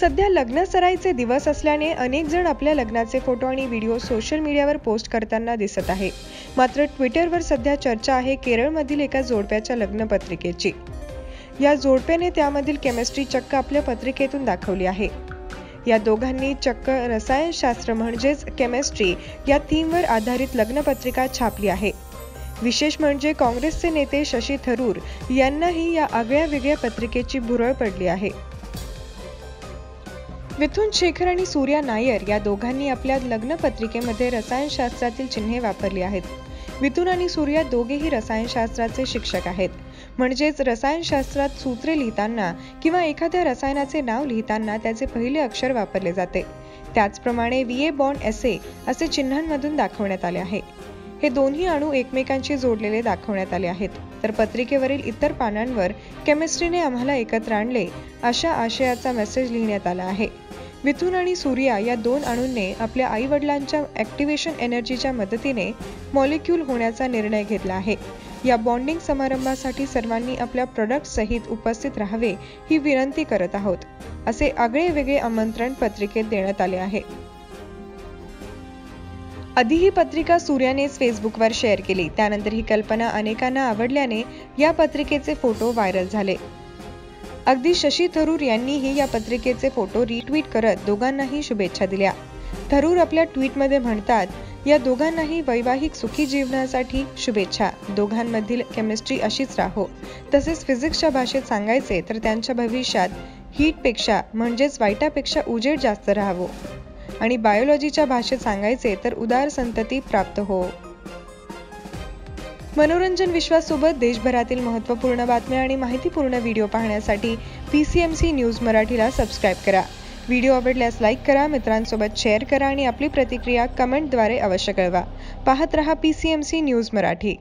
सध्या लग्न सराईचे दिवस असल्याने अनेक जण आपल्या लग्नाचे फोटो आणि व्हिडिओ सोशल मीडियावर पोस्ट करताना दिसत आहे. मात्र ट्विटरवर सध्या चर्चा आहे केरळमधील एका जोडप्याच्या लग्नपत्रिकेची या जोडप्याने त्यामधील केमिस्ट्री चक्क आपल्या पत्रिकेतून दाखवली आहे. या दोघांनी चक्क रसायनशास्त्र म्हणजेच केमिस्ट्री या थीमवर आधारित लग्नपत्रिका छापली आहे. विशेष म्हणजे काँग्रेसचे नेते शशी थरूर यांनाही या आगळ्या वेगळ्या पत्रिकेची भुरळ पडली आहे. मिथुन शेखर आणि सूर्या नायर या दोघांनी आपल्या लग्नपत्रिकेमध्ये रसायनशास्त्रातील चिन्हे वापरली आहेत. मिथुन आणि सूर्या दोघेही रसायनशास्त्राचे शिक्षक आहेत. म्हणजेच रसायनशास्त्रात सूत्रे लिहिताना किंवा एखाद्या रसायनाचे नाव लिहिताना त्याचे पहिले अक्षर वापरले जाते. त्याचप्रमाणे V A bond S A असे चिन्हांमधून दाखवण्यात आले आहे. हे दोन्ही अणू एकमेकांशी जोडलेले दाखवण्यात आले आहेत. तर पत्रिकेवरील इतर पानांवर केमिस्ट्रीने आम्हाला एकत्र आणले अशा आशयाचा मेसेज लिहिण्यात आला आहे. मिथुन आणि सूर्या या दोन अणूंनी आपल्या आई वडिलांच्या ऍक्टिव्हेशन एनर्जीच्या मदतीने मॉलिक्यूल होण्याचा निर्णय घेतला आहे. या बॉन्डिंग समारंभासाठी सर्वांनी आपल्या प्रोडक्ट सहित उपस्थित राहावे ही विनंती करत आहोत. असे आगळे वेगळे आमंत्रण पत्रिकेत देण्यात आले आहे. आधी ही पत्रिका सूर्यानेच फेसबुकवर शेअर केली. त्यानंतर ही कल्पना अनेकांना आवडल्याने या पत्रिकेचे फोटो व्हायरल झाले. अगदी शशी थरूर यांनीही या पत्रिकेचे फोटो रिट्विट करत दोघांनाही शुभेच्छा दिल्या. थरूर आपल्या ट्विटमध्ये म्हणतात या दोघांनाही वैवाहिक सुखी जीवनासाठी शुभेच्छा. दोघांमधील केमिस्ट्री अशीच राहो. तसेच फिजिक्सच्या भाषेत सांगायचे तर त्यांच्या भविष्यात हीटपेक्षा म्हणजेच वाईटापेक्षा उजेड जास्त राहावो. आणि बायोलॉजीच्या भाषेत सांगायचे तर उदार संतती प्राप्त हो. मनोरंजन विश्वासोबत देशभरातील महत्त्वपूर्ण बातम्या आणि माहितीपूर्ण व्हिडिओ पाहण्यासाठी P C M C news मराठीला सबस्क्राईब करा. व्हिडिओ आवडल्यास लाईक करा मित्रांसोबत शेअर करा आणि आपली प्रतिक्रिया कमेंटद्वारे अवश्य कळवा. पाहत रहा P C M C news Marathi.